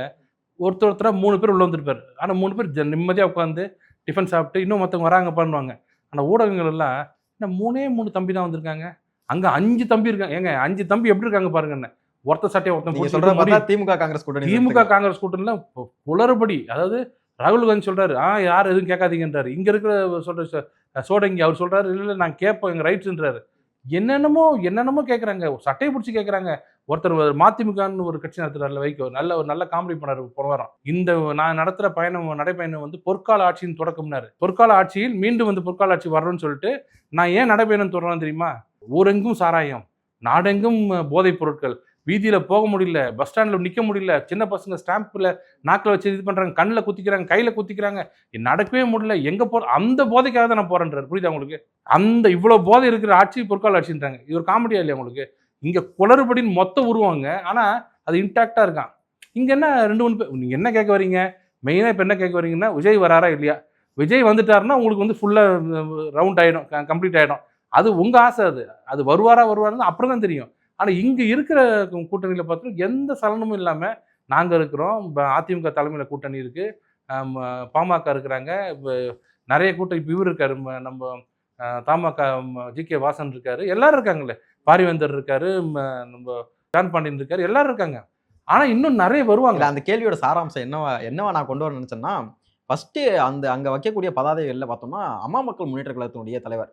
ஒருத்தர் ஒருத்தராக மூணு பேர் உள்ள வந்துருப்பார். ஆனால் மூணு பேர் ஜ- நிம்மதியா உட்காந்து டிஃபன் சாப்பிட்டு இன்னும் மற்றவங்க வராங்க பண்ணுவாங்க ஆனால் ஊடகங்கள் எல்லாம் என்ன மூணே மூணு தம்பி தான் வந்திருக்காங்க? அங்கே அஞ்சு தம்பி இருக்காங்க. ஏங்க அஞ்சு தம்பி எப்படி இருக்காங்க பாருங்க என்ன ஒருத்தர் சட்டையை ஒருத்தன் முடி- பார்த்தா திமுக காங்கிரஸ் கூட்டணி திமுக காங்கிரஸ் கூட்டணியில் குளறுபடி அதாவது ராகுல் காந்தி சொல்கிறாரு ஆ யார் எதுவும் கேட்காதீங்கன்றாரு. இங்கே இருக்கிற சொல்கிற சோடங்கி அவர் சொல்கிறாரு இல்லை நான் கேட்போம் எங்கள் ரைட்ஸுன்றாரு. என்னென்னமோ என்னென்னமோ கேட்குறாங்க சட்டையை பிடிச்சி கேட்குறாங்க. ஒருத்தர் ஒரு மதிமுகன்னு ஒரு கட்சி நடத்துறாருல வைக்கோ நல்ல ஒரு நல்ல காமெடி பண்ணார் போன வாரம். இந்த நான் நடத்துகிற பயணம் நடைப்பயணம் வந்து பொற்கால ஆட்சியின் தொடக்கம்னாரு. பொற்கால ஆட்சியில் மீண்டும் வந்து பொற்கால ஆட்சி வரணும்னு சொல்லிட்டு நான் ஏன் நடைப்பயணம் தொடரணும் தெரியுமா? ஊரெங்கும் சாராயம் நாடெங்கும் போதைப் பொருட்கள் வீதியில் போக முடியல பஸ் ஸ்டாண்டில் நிற்க முடியல சின்ன பசங்க ஸ்டாம்பில் நாக்கில் வச்சு இது பண்ணுறாங்க கண்ணில் குத்திக்கிறாங்க கையில் குத்திக்கிறாங்க. நடக்கவே முடியல எங்கே போகிற அந்த போதைக்காக தான் நான் போகிறேன்றார் புரியுதா உங்களுக்கு? அந்த இவ்வளோ போதை இருக்கிற ஆட்சி பொற்கால ஆட்சின்றாங்க. இது ஒரு காமெடியா இல்லையா உங்களுக்கு? இங்கே குளறுபடின்னு மொத்த உருவாங்க ஆனால் அது இன்டாக்டாக இருக்கான். இங்கே என்ன ரெண்டு மூணு பேர் நீங்கள் என்ன கேட்க வரீங்க மெயினாக இப்போ என்ன கேட்க வரீங்கன்னா விஜய் வராரா இல்லையா? விஜய் வந்துட்டாருன்னா உங்களுக்கு வந்து ஃபுல்லாக ரவுண்ட் ஆகிடும் கம்ப்ளீட் ஆகிடும் அது உங்கள் ஆசை அது. அது வருவாரா வருவாருன்னு அப்புறம் தான் தெரியும். ஆனால் இங்கே இருக்கிற கூட்டணியில் பார்த்தோம்னா எந்த சலனமும் இல்லாமல் நாங்கள் இருக்கிறோம். அதிமுக தலைமையில் கூட்டணி இருக்குது பாமக இருக்கிறாங்க. இப்போ நிறைய கூட்டம் இப்போ இவர் இருக்காரு. நம்ம தமாக ஜி. கே. வாசன் இருக்கார். எல்லாரும் இருக்காங்களே பாரிவேந்தர் இருக்காரு. நம்ம ஜான் பாண்டியன் இருக்காரு. எல்லாரும் இருக்காங்க. ஆனால் இன்னும் நிறைய வருவாங்க. அந்த கேள்வியோட சாராம்சம் என்னவா என்னவா நான் கொண்டு வர நினைச்சேன்னா ஃபஸ்ட்டு அந்த அங்கே வைக்கக்கூடிய பதாதைகளில் பார்த்தோம்னா அம்மா மக்கள் முன்னேற்ற கழகத்தினுடைய தலைவர்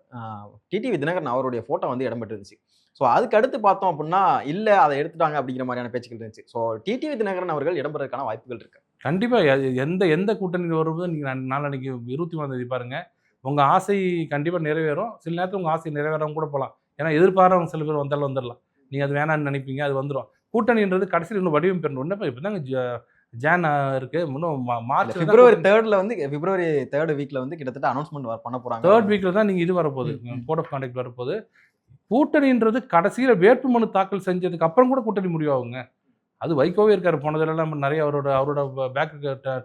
டிடிவி தினகரன் அவருடைய ஃபோட்டோ வந்து இடம்பெற்றிருந்துச்சு. ஸோ அதுக்கு அடுத்து பார்த்தோம் அப்படின்னா இல்ல அதை எடுத்துட்டாங்க அப்படிங்கிற மாதிரியான பேச்சுக்கள் இருந்துச்சு. ஸோ டிடிவி தினகரன் அவர்கள் இடம்பெறதுக்கான வாய்ப்புகள் இருக்கு. கண்டிப்பா. எ- எந்த எந்த கூட்டணி வரும்போது நீங்க நா- நாளான்னைக்கு இருபத்தி மூணாம் தேதி பாருங்க. உங்க ஆசை கண்டிப்பா நிறைவேறும். சில நேரத்தில் உங்க ஆசை நிறைவேறாம கூட போகலாம் ஏன்னா எதிர்பாராம சில பேர் வந்தாலும் வந்துடலாம் நீங்க அது வேணாம்னு நினைப்பீங்க அது வந்துடும் கூட்டணின்றது கடைசியில் இன்னும் வடிவம் பெறணும் இன்னும் இப்போ தாங்க ஜான் ஆஹ், இருக்கு. இன்னும் மார்ச் பிப்ரவரி தேர்ட்ல வந்து பிப்ரவரி தேர்ட் வீக்ல வந்து கிட்டத்தட்ட அனௌன்ஸ்மெண்ட் பண்ண போறாங்க. தேர்ட் வீக்ல தான் நீங்க இது வரப்போகுது. கோட் ஆஃப் கான்டாக்ட் வரப்போகுது. கூட்டணின்றது கடைசியில் வேட்புமனு தாக்கல் செஞ்சதுக்கு அப்புறம் கூட கூட்டணி முடிவாகுங்க. அது வைகோவே இருக்கார். போனதுலலாம் நம்ம நிறைய அவரோட அவரோட பேக்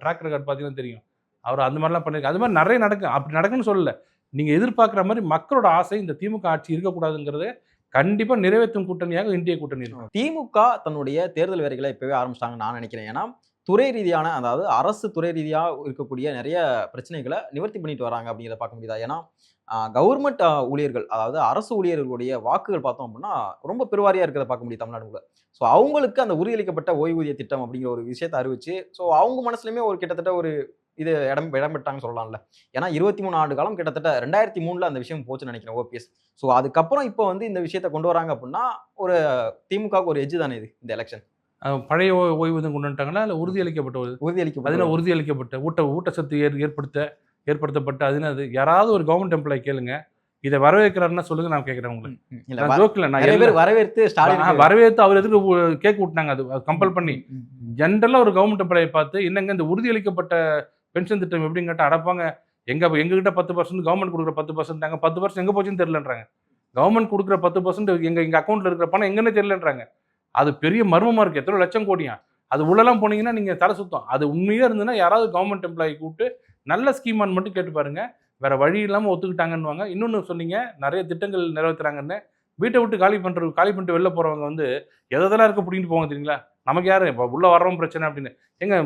ட்ராக் ரெக்கார்ட் பார்த்தீங்கன்னா தெரியும். அவர் அந்த மாதிரிலாம் பண்ணியிருக்காரு அது மாதிரி நிறைய நடக்கும் அப்படி நடக்குன்னு சொல்லலை. நீங்கள் எதிர்பார்க்குற மாதிரி மக்களோட ஆசை இந்த திமுக ஆட்சி இருக்கக்கூடாதுங்கிறது கண்டிப்பாக நிறைவேற்றும் கூட்டணியாக இந்திய கூட்டணி இருக்கும் திமுக தன்னுடைய தேர்தல் வேலைகளை இப்போவே ஆரம்பிச்சிட்டாங்க நான் நினைக்கிறேன். ஏன்னா துறை ரீதியான அதாவது அரசு துறை ரீதியாக இருக்கக்கூடிய நிறைய பிரச்சனைகளை நிவர்த்தி பண்ணிட்டு வராங்க அப்படிங்கிறத பார்க்க முடியுதா? ஏன்னா கவர்மெண்ட் ஊழியர்கள் அதாவது அரசு ஊழியர்களுடைய வாக்குகள் பார்த்தோம் அப்படின்னா ரொம்ப பெருவாரியா இருக்கிறத பார்க்க முடியும் தமிழ்நாடுல ஸோ அவங்களுக்கு அந்த உறுதியளிக்கப்பட்ட ஓய்வூதிய திட்டம் அப்படிங்கிற ஒரு விஷயத்தை அறிவிச்சு ஸோ அவங்க மனசுலயுமே ஒரு கிட்டத்தட்ட ஒரு இது இடம் இடம்பெற்றாங்கன்னு சொல்லலாம்ல. ஏன்னா இருபத்தி மூணு ஆண்டு காலம் கிட்டத்தட்ட ரெண்டாயிரத்தி மூணுல அந்த விஷயம் போச்சுன்னு நினைக்கிறேன் ஓபிஎஸ் ஸோ அதுக்கப்புறம் இப்போ வந்து இந்த விஷயத்தை கொண்டு வராங்க அப்படின்னா ஒரு திமுகவுக்கு ஒரு எஜ்ஜு தானே இது இந்த எலெக்ஷன் பழைய ஓய்வூதியம் கொண்டு வந்துட்டாங்களா? இல்லை உறுதியளிக்கப்பட்ட உறுதியளிக்கப்பட்ட அதனால் உறுதியளிக்கப்பட்ட ஊட்ட ஊட்டச்சத்து ஏற் ஏற்படுத்த ஏற்படுத்தப்பட்டு அதுன்னு அது யாராவது ஒரு கவர்மெண்ட் எம்ப்ளாய் கேளுங்க. இதை வரவேற்கிறாருன்னா சொல்லுங்க நான் கேட்குறேன் உங்களுக்கு ஜோக்கில் நான் நிறைய பேர் வரவேற்று ஸ்டாலின் வரவேற்று அவர் எதுக்கு கேக் விட்டாங்க அது கம்பல் பண்ணி. ஜென்ரலாக ஒரு கவர்மெண்ட் எம்ப்ளாயை பார்த்து என்னங்க இந்த உறுதியளிக்கப்பட்ட பென்ஷன் திட்டம் எப்படின்னு கேட்டால் அடப்பாங்க? எங்க எங்ககிட்ட பத்து பர்சன்ட் கவர்மெண்ட் கொடுக்குற பத்து பர்சன்ட் நாங்கள் பத்து பர்சன்ட் எங்கே போச்சுன்னு தெரியலன்றாங்க. கவர்மெண்ட் கொடுக்குற பத்து பர்சன்ட் எங்க எங்க அக்கௌண்ட்ல இருக்கிற பணம் எங்கன்னு தெரியலன்றாங்க. அது பெரிய மர்மமா இருக்கு. எத்தனை லட்சம் கோடியா? அது உள்ளலாம் போனீங்கன்னா நீங்க தலை சுத்தம். அது உண்மையா இருந்ததுன்னா யாராவது கவர்மெண்ட் எம்ப்ளாயி கூப்பிட்டு நல்ல ஸ்கீமான்னு மட்டும் கேட்டு பாருங்க. வேற வழி இல்லாமல் ஒத்துக்கிட்டாங்கன்னுவாங்க. இன்னொன்று சொன்னீங்க நிறைய திட்டங்கள் நிறைவேற்றுறாங்கன்னு வீட்டை விட்டு காலி பண்ணுறது காலி பண்ணிட்டு வெளில போகிறவங்க வந்து எதெல்லாம் இருக்க பிடிக்கிட்டு போவாங்க தெரியுங்களா? நமக்கு யாரு? இப்போ உள்ள வர்றவன் பிரச்சனை அப்படின்னு. எங்க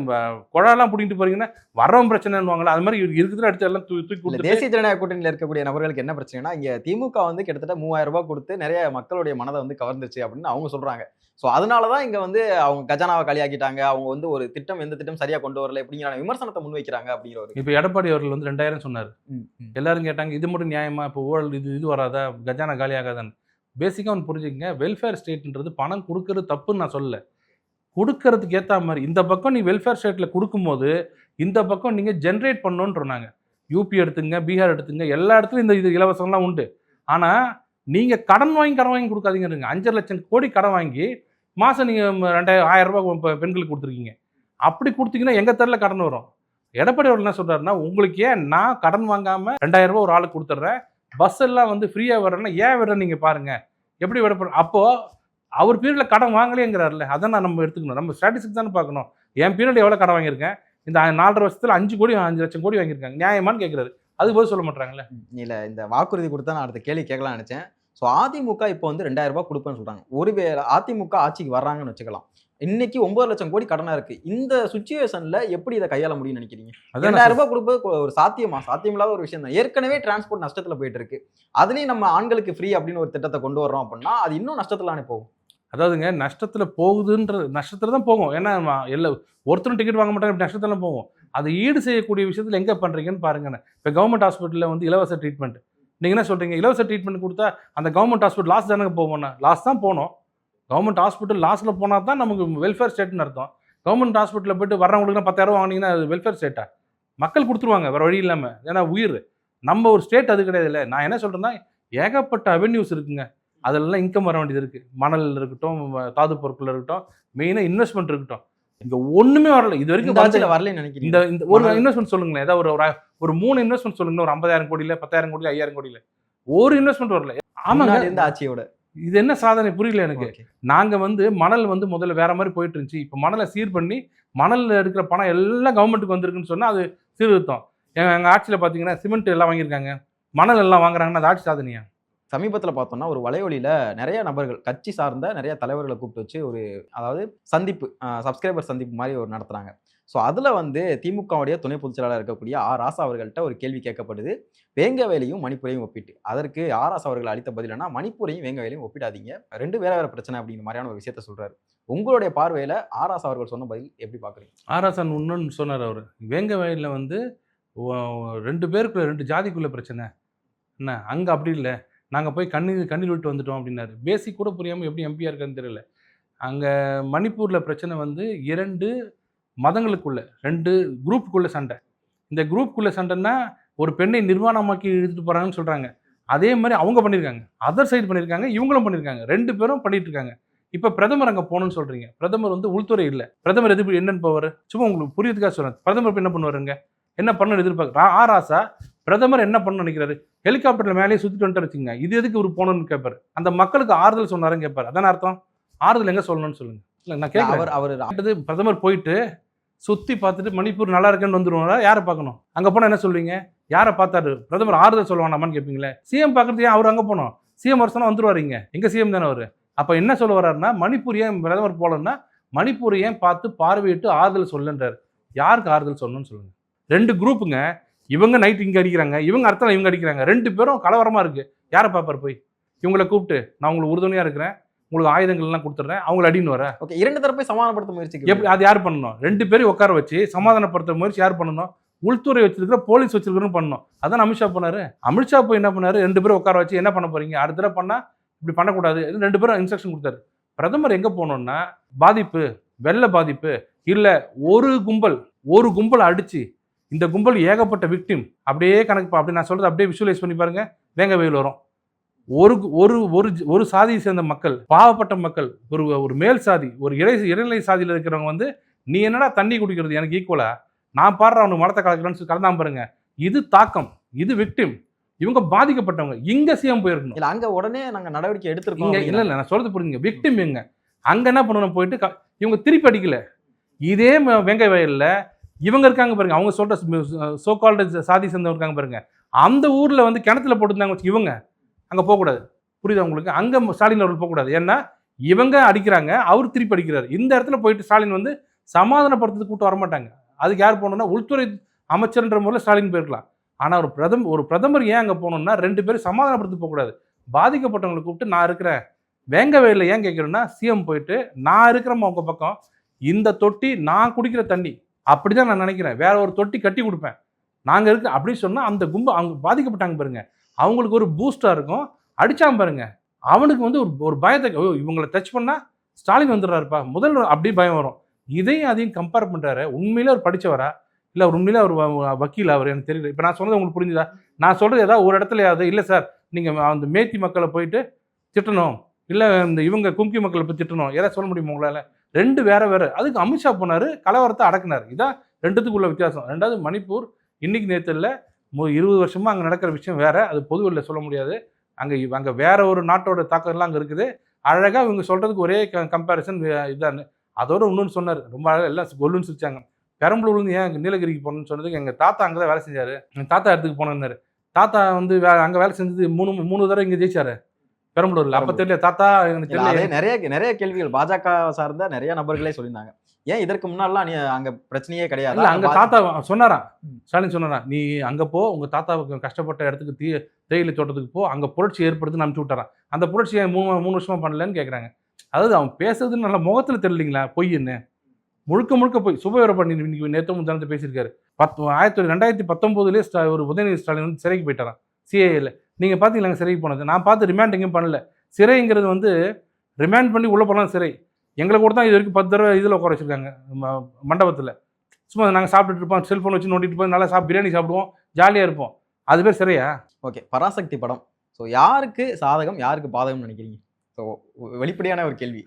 குழாலாம் பிடிக்கிட்டு போறீங்கன்னா வர்றவன் பிரச்சனைன்னுவாங்களா அது மாதிரி இருக்கிற இடத்துல எல்லாம் தூக்கி தூக்கி தேசிய ஜனநாயக கூட்டணியில் இருக்கக்கூடிய நபர்களுக்கு என்ன பிரச்சனைனா இங்க திமுக வந்து கிட்டத்தட்ட மூவாயிரம் ரூபாய் கொடுத்து நிறைய மக்களுடைய மனதை வந்து கவர்ந்துச்சு அப்படின்னு அவங்க சொல்றாங்க. சோ அதனாலதான் இங்க வந்து அவங்க கஜானாவை காலியாக்கிட்டாங்க. அவங்க வந்து ஒரு திட்டம் எந்த திட்டம் சரியா கொண்டு வரல இப்படிங்கிற விமர்சனத்தை முன்வைக்கிறாங்க அப்படிங்கிற ஒரு இப்போ எடப்பாடி அவர்கள் வந்து ரெண்டாயிரம் சொன்னார். எல்லாரும் கேட்டாங்க இது மட்டும் நியாயமா? இப்போ ஊழல் இது இது வராதா? கஜானா காலி ஆகாதான்னு பேசிக்காக ஒன்று புரிஞ்சுக்கங்க. வெல்ஃபேர் ஸ்டேட்ன்றது பணம் கொடுக்கறது தப்புன்னு நான் சொல்லல. கொடுக்கறதுக்கு ஏற்ற மாதிரி இந்த பக்கம் நீ வெல்ஃபேர் ஸ்டேட்டில் கொடுக்கும்போது இந்த பக்கம் நீங்கள் ஜென்ரேட் பண்ணணும்னு சொன்னாங்க. யூபி எடுத்துங்க பீகார் எடுத்துங்க எல்லா இடத்துலையும் இந்த இது இலவசம்லாம் உண்டு. ஆனால் நீங்கள் கடன் வாங்கி கடன் வாங்கி கொடுக்காதீங்க அஞ்சரை லட்சம் கோடி கடன் வாங்கி மாதம் நீங்கள் ரெண்டாயிரம் ஆயிரம் ரூபாய் பெண்களுக்கு கொடுத்துருக்கீங்க. அப்படி கொடுத்தீங்கன்னா எங்கள் தெருல கடன் வரும்? எடப்பாடி அவர் என்ன சொல்கிறாருன்னா உங்களுக்கு ஏன் நான் கடன் வாங்காமல் ரெண்டாயிரம் ரூபா ஒரு ஆளுக்கு கொடுத்துட்றேன்? பஸ் எல்லாம் வந்து ஃப்ரீயாக விடுறேன்னா ஏன் விட நீங்கள் பாருங்கள் எப்படி விட அப்போது அவர் பீரியட்ல கடன் வாங்கலேங்கிறாருல்ல. அதான் நான் நம்ம எடுத்துக்கணும். நம்ம ஸ்டாட்டிஸ்டிக் தானே பார்க்கணும். என் பீரியட் எவ்வளவு கடன் வாங்கியிருக்கேன்? இந்த நாலரை வருஷத்துல அஞ்சு கோடி அஞ்சு லட்சம் கோடி வாங்கியிருக்காங்க. நியாயமான்னு கேட்கிறாரு. அது போது சொல்ல மாட்டாங்கல்ல இல்ல இந்த வாக்குறுதி கொடுத்தா நான் அடுத்த கேள்வி கேட்கலாம் நினைச்சேன். ஸோ அதிமுக இப்போ வந்து ரெண்டாயிரம் ரூபாய் கொடுப்பேன்னு சொல்றாங்க. ஒருவேளை அதிமுக ஆட்சிக்கு வர்றாங்கன்னு வச்சுக்கலாம். இன்னைக்கு ஒன்பது லட்சம் கோடி கடனா இருக்கு. இந்த சுச்சுவேஷன்ல எப்படி இதை கையாள முடியும்னு நினைக்கிறீங்க? ரெண்டாயிரம் ரூபாய் கொடுப்பது ஒரு சாத்தியமா? சாத்தியமில்லாத ஒரு விஷயம் தான். ஏற்கனவே டிரான்ஸ்போர்ட் நஷ்டத்துல போயிட்டு இருக்கு. அதுலயும் நம்ம ஆண்களுக்கு ஃப்ரீ அப்படின்னு ஒரு திட்டத்தை கொண்டு வர்றோம் அப்படின்னா அது இன்னும் நஷ்டத்துலானே போகும். அதாவதுங்க நஷ்டத்தில் போகுதுன்ற நஷ்டத்தில் தான் போகும். ஏன்னா எல்லா ஒருத்தரும் டிக்கெட் வாங்க மாட்டாங்க இப்படி நஷ்டத்துல போகும். அதை ஈடு செய்யக்கூடிய விஷயத்தில் எங்கே பண்ணுறீங்கன்னு பாருங்க இப்போ கவர்மெண்ட் ஹாஸ்பிட்டலில் வந்து இலவச ட்ரீட்மெண்ட் நீங்கள் என்ன சொல்கிறீங்க இலவச ட்ரீட்மெண்ட் கொடுத்தா அந்த கவர்மெண்ட் ஹாஸ்பிட்டல் லாஸ் தானே போவோம்னா லாஸ் தான் போகணும். கவர்மெண்ட் ஹாஸ்பிட்டல் லாஸில் போனால் தான் நமக்கு வெல்ஃபேர் ஸ்டேட்னு அர்த்தம். கவர்மெண்ட் ஹாஸ்பிட்டலில் போயிட்டு வர்றவங்களுக்கு பத்தாயிரம் வாங்கினீங்கன்னா அது வெல்ஃபேர் ஸ்டேட்டா மக்கள் கொடுத்துருவாங்க வேறு வழி இல்லாமல் ஏன்னா உயிர். நம்ம ஒரு ஸ்டேட் அது கிடையாது இல்லை நான் என்ன சொல்கிறேன்னா ஏகப்பட்ட அவென்யூஸ் இருக்குங்க. அதெல்லாம் இன்கம் வர வேண்டியது இருக்கு. மணல் இருக்கட்டும் தாது பொருட்கள் இருக்கட்டும் மெயினாக இன்வெஸ்ட்மெண்ட் இருக்கட்டும். இங்க ஒண்ணுமே வரல. இது வரைக்கும் இந்த ஆட்சியில வரலன்னு நினைக்கிறீங்க? இந்த இந்த ஒரு. இன்வெஸ்ட்மெண்ட் சொல்லுங்களேன். ஏதாவது ஒரு ஒரு- மூணு இன்வெஸ்ட்மெண்ட் சொல்லுங்க ஒரு ஐம்பதாயிரம் கோடியில பத்தாயிரம் கோடியில ஐயாயிரம் கோடியில. ஒரு இன்வெஸ்ட்மெண்ட் வரல. ஆமாங்க. இருந்த ஆட்சியோட. இது என்ன சாதனை? புரியல எனக்கு. Okay. நாங்க வந்து மணல் வந்து முதல்ல வேற மாதிரி போயிட்டு இருந்துச்சு. இப்போ மணலை சீர் பண்ணி மணல்ல இருக்கிற பணம் எல்லாம் கவர்மெண்ட்டுக்கு வந்திருக்குன்னு சொன்னா அது சீர்திருத்தம். எங்க எங்க ஆட்சியில பாத்தீங்கன்னா சிமெண்ட் எல்லாம் வாங்கியிருக்காங்க. மணல் எல்லாம் வாங்குறாங்கன்னா அது ஆட்சி சாதனையா? சமீபத்தில் பார்த்தோம்னா ஒரு வலையொலியில் நிறைய நபர்கள் கட்சி சார்ந்த நிறைய தலைவர்களை கூப்பிட்டு வச்சு ஒரு அதாவது சந்திப்பு சப்ஸ்கிரைபர் சந்திப்பு மாதிரி ஒரு நடத்துகிறாங்க ஸோ அதில் வந்து திமுகவுடைய துணை பொதுச்செயலாளர் இருக்கக்கூடிய ஆர் ராசா அவர்கள்ட்ட ஒரு கேள்வி கேட்கப்படுது. வேங்கவேலையும் மணிப்பூரையும் ஒப்பிட்டு. அதற்கு ஆர் ராசா அவர்கள் அளித்த பதிலனா மணிப்பூரையும் வேங்கவேலையும் ஒப்பிடாதீங்க. ரெண்டு வேற வேற பிரச்சனை அப்படிங்கிற மாதிரியான ஒரு விஷயத்த சொல்கிறார் உங்களுடைய பார்வையில் ஆர் ராசா அவர்கள் சொன்ன பதில் எப்படி பார்க்குறீங்க ஆர் ஆராசன் இன்னொன்று சொன்னார் அவர். வேங்க வயலில் வந்து ரெண்டு பேருக்குள்ள ரெண்டு ஜாதிக்குள்ள பிரச்சனை. என்ன? அங்கே அப்படி இல்லை. நாங்கள் போய் கண்ணு கண்ணில் விட்டு வந்துட்டோம் அப்படின்னாரு. பேசிக் கூட புரியாமல் எப்படி எம்பியாக இருக்கான்னு தெரியல. அங்கே மணிப்பூரில் பிரச்சனை வந்து இரண்டு மதங்களுக்குள்ள ரெண்டு குரூப்புக்குள்ளே சண்டை. இந்த குரூப்புக்குள்ளே சண்டைன்னா ஒரு பெண்ணை நிர்வாணமாக்கி இழுத்துட்டு போகிறாங்கன்னு சொல்கிறாங்க அதே மாதிரி அவங்க பண்ணியிருக்காங்க அதர் சைடு பண்ணியிருக்காங்க இவங்களும் பண்ணியிருக்காங்க ரெண்டு பேரும் பண்ணிட்டு இருக்காங்க இப்போ பிரதமர் அங்கே போகணும்னு சொல்கிறீங்க பிரதமர் வந்து உள்துறை இல்லை. பிரதமர் எது என்னன்னு போவார்? சும்மா உங்களுக்கு புரியதுக்காக சொல்கிறேன் பிரதமர் இப்போ என்ன பண்ணுவாருங்க? என்ன பண்ணணும்னு எதிர்பார்க்க ஆ ராசா பிரதமர் என்ன பண்ணணும்னு நினைக்கிறாரு? ஹெலிகாப்டர்ல மேலேயே சுத்திட்டு வந்துட்டு வச்சுங்க இது எதுக்கு இவர் போகணும்னு கேட்பாரு அந்த மக்களுக்கு ஆறுதல் சொன்னாருன்னு கேட்பாரு அதான அர்த்தம்? ஆறுதல் எங்க சொல்லணும்னு சொல்லுங்க. இல்ல நான் கேட்கறேன் அவர் அவர் பிரதமர் போயிட்டு சுத்தி பார்த்துட்டு மணிப்பூர் நல்லா இருக்குன்னு வந்துருவாரா? யாரை பார்க்கணும்? அங்க போனா என்ன சொல்வீங்க? யாரை பார்த்தாரு? பிரதமர் ஆறுதல் சொல்லுவானாமான்னு கேட்பீங்களே சிஎம் பார்க்கறது ஏன் அவர் அங்க போனோம்? சிஎம் வருஷம் வந்துருவாரு இங்க. எங்க சிஎம் தானே அவரு? அப்ப என்ன சொல்ல வர்றாருன்னா மணிப்பூர் ஏன் பிரதமர் போலன்னா மணிப்பூர் ஏன் பார்த்து பார்வையிட்டு ஆறுதல் சொல்லுன்றாரு. யாருக்கு ஆறுதல் சொல்லணும்னு சொல்லுங்க? ரெண்டு குரூப்புங்க. இவங்க நைட் இங்க அடிக்கிறாங்க இவங்க அர்த்தம் இவங்க அடிக்கிறாங்க. ரெண்டு பேரும் கலவரமா இருக்கு. யாரை பார்ப்பார் போய்? இவங்களை கூப்பிட்டு நான் உங்களுக்கு உறுதுணையா இருக்கிறேன். உங்களுக்கு ஆயுதங்கள் எல்லாம் கொடுத்துட்றேன். அவங்கள அடின்னு வர. ஓகே இரண்டு தரப்பை சமாதானப்படுத்த முயற்சி எப்படி? அது யார் பண்ணணும்? ரெண்டு பேரும் உட்கார வச்சு சமாதானப்படுத்த முயற்சி யார் பண்ணணும்? உள்துறை வச்சிருக்கிற போலீஸ் வச்சிருக்கிறன்னு பண்ணணும். அதான் அமித்ஷா பண்ணாரு அமித்ஷா போய் என்ன பண்ணாரு? ரெண்டு பேரும் உட்கார வச்சு என்ன பண்ண போறீங்க? அடுத்த தடவை பண்ணா இப்படி பண்ணக்கூடாது. ரெண்டு பேரும் இன்ஸ்ட்ரக்ஷன் கொடுத்தாரு. பிரதமர் எங்க போகணும்னா பாதிப்பு வெள்ள பாதிப்பு இல்ல ஒரு கும்பல் ஒரு கும்பல் அடிச்சு இந்த கும்பல் ஏகப்பட்ட விக்டிம் அப்படியே கணக்கு அப்படி நான் சொல்றது அப்படியே விஷுவலைஸ் பண்ணி பாருங்க. வேங்க வெயில் வரும். ஒரு ஒரு ஒரு ஒரு சாதியை சேர்ந்த மக்கள் பாவப்பட்ட மக்கள் ஒரு ஒரு மேல் சாதி ஒரு இறை இடைநிலை சாதியில் இருக்கிறவங்க வந்து நீ என்னடா தண்ணி குடிக்கிறது? எனக்கு ஈக்குவலா நான் பாடுற அவனுக்கு மரத்தை கலக்கிறேன்னு சொல்லி கலந்தாம பாருங்க. இது தாக்கம். இது விக்டிம் இவங்க பாதிக்கப்பட்டவங்க. இங்க சிஎம் போயிருக்கணும். இல்ல அங்க உடனே நாங்க நடவடிக்கை எடுத்திருக்கோம் இல்ல. இல்ல நான் சொல்றது புரிஞ்சுங்க. விக்டிம் எங்க? அங்க என்ன பண்ணணும்? போயிட்டு இவங்க திருப்பி அடிக்கல. இதே வெங்காய வயல்ல இவங்க இருக்காங்க பாருங்க. அவங்க சொல்ற சோ கால்டு சாதி சேர்ந்தவங்க இருக்காங்க பாருங்க. அந்த ஊர்ல வந்து கிணத்துல போட்டுருந்தாங்க வச்சு இவங்க அங்கே போகக்கூடாது. புரியுதா உங்களுக்கு? அங்கே ஸ்டாலின் அவர்கள் போகக்கூடாது. ஏன்னா இவங்க அடிக்கிறாங்க அவர் திருப்பி அடிக்கிறார். இந்த இடத்துல போயிட்டு ஸ்டாலின் வந்து சமாதானப்படுத்துறதுக்கு கூட்டம் வரமாட்டாங்க. அதுக்கு யார் போகணும்னா உள்துறை அமைச்சர்ன்ற முறையில் ஸ்டாலின் போயிருக்கலாம். ஆனால் ஒரு பிரதம் ஒரு பிரதமர் ஏன் அங்கே போகணும்னா ரெண்டு பேரும் சமாதானப்படுத்தி போகக்கூடாது. பாதிக்கப்பட்டவங்களை கூப்பிட்டு நான் இருக்கிறேன். வேங்க வயலில் ஏன் கேட்குறேன்னா சிஎம் போயிட்டு நான் இருக்கிறேம்மா உங்கள் பக்கம். இந்த தொட்டி நான் குடிக்கிற தண்ணி அப்படி தான் நான் நினைக்கிறேன். வேற ஒரு தொட்டி கட்டி கொடுப்பேன். நாங்கள் இருக்கு அப்படின்னு சொன்னால் அந்த கும்பல் அவங்க பாதிக்கப்பட்டாங்க பாருங்க. அவங்களுக்கு ஒரு பூஸ்டாக இருக்கும். அடிச்சான் பாருங்க. அவனுக்கு வந்து ஒரு ஒரு பயத்தை இவங்களை டச் பண்ணால் ஸ்டாலின் வந்துடுறாருப்பா. முதல் அப்படி பயம் வரும். இதையும் அதையும் கம்பேர் பண்ணுறாரு உண்மையிலே அவர் படித்தவரா இல்லை அவர் உண்மையிலே அவர் வ- வக்கீல்? அவர் எனக்கு தெரியல. இப்போ நான் சொன்னது உங்களுக்கு புரிஞ்சுதா? நான் சொல்கிறது ஏதாவது ஒரு இடத்துல ஏதாவது இல்லை சார் நீங்கள் அந்த மேத்தி மக்களை போயிட்டு திட்டணும். இல்லை இந்த இவங்க கும்கி மக்களை போய் திட்டணும். ஏதாவது சொல்ல முடியுமா உங்களால்? ரெண்டு வேற வேற. அதுக்கு அமித்ஷா போனார் கலவரத்தை அடக்குனார். இதான் ரெண்டுத்துக்குள்ள வித்தியாசம். ரெண்டாவது மணிப்பூர் இன்னைக்கு நேற்று இருபது வருஷமாக அங்கே நடக்கிற விஷயம் வேற. அது பொதுவெளியில் சொல்ல முடியாது. அங்கே அங்கே வேற ஒரு நாட்டோட தாக்கம்லாம் அங்கே இருக்குது. அழகாக இவங்க சொல்கிறதுக்கு ஒரே கம்பேரிசன் இதான். அதோட இன்னொன்று சொன்னார். ரொம்ப அழகா எல்லாம் கொல்லுன்னு சிரிச்சாங்க. பெரம்பலூர்லேருந்து ஏன் நீலகிரிக்கு போகணும்னு சொன்னதுக்கு எங்கள் தாத்தா அங்கே தான் வேலை செஞ்சார். எங்கள் தாத்தா இடத்துக்கு போனேன்னாரு. தாத்தா வந்து வே அங்கே வேலை செஞ்சது மூணு மூணு தடவை இங்கே ஜெயிச்சாரு. பெரம்பலூரில். அப்போ தெரியல தாத்தா நிறைய நிறைய கேள்விகள். பாஜக சார்ந்த நிறைய நபர்களே சொல்லியிருந்தாங்க. ஏன் இதற்கு முன்னாடிலாம் நீ அங்க பிரச்சனையே கிடையாது? அங்க தாத்தா சொன்னாராம். ஸ்டாலின் சொன்னாராம் நீ அங்க போ உங்க தாத்தாவுக்கு கஷ்டப்பட்ட இடத்துக்கு தீ தேயிலை தோட்டத்துக்கு போ அங்க புரட்சி ஏற்படுத்துன்னு அனுப்பிச்சு விட்டாரான் அந்த புரட்சி மூணு மூணு வருஷமா பண்ணலன்னு கேக்குறாங்க. அதாவது அவன் பேசுறது நல்ல முகத்துல தெரியலீங்களா? பொய்ன்னு முழுக்க முழுக்க போய். சுபவீர பண்ணி இன்னைக்கு நேற்று முந்தானத்தை பேசியிருக்காரு. பத்து ஆயிரத்தி ரெண்டாயிரத்தி பத்தொம்போதுலேயே ஸ்டா ஒரு உதயநிதி ஸ்டாலின் வந்து சிறைக்கு போயிட்டாராம். சிஏஏல. நீங்கள் பாத்தீங்களா சிறைக்கு போனது? நான் பார்த்து ரிமாண்ட் எங்கேயும் பண்ணல. சிறைங்கிறது வந்து ரிமாண்ட் பண்ணி உள்ளே போகலாம் சிறை. எங்களை கூட தான் இது வரைக்கும் பத்து தடவை இதில் உட்கார வச்சிருக்காங்க. ம- மண்டபத்தில். சும்மா நாங்கள் சாப்பிட்டுட்டு இருப்போம் செல்ஃபோன் வச்சு நோண்டிட்டு இருப்போம் நல்லா சாப் பிரியாணி சாப்பிடுவோம் ஜாலியாக இருப்போம். அது பேர் சரியா ஓகே பராசக்தி படம். ஸோ யாருக்கு சாதகம் யாருக்கு பாதகம்னு நினைக்கிறீங்க? ஸோ வெளிப்படையான ஒரு கேள்வி.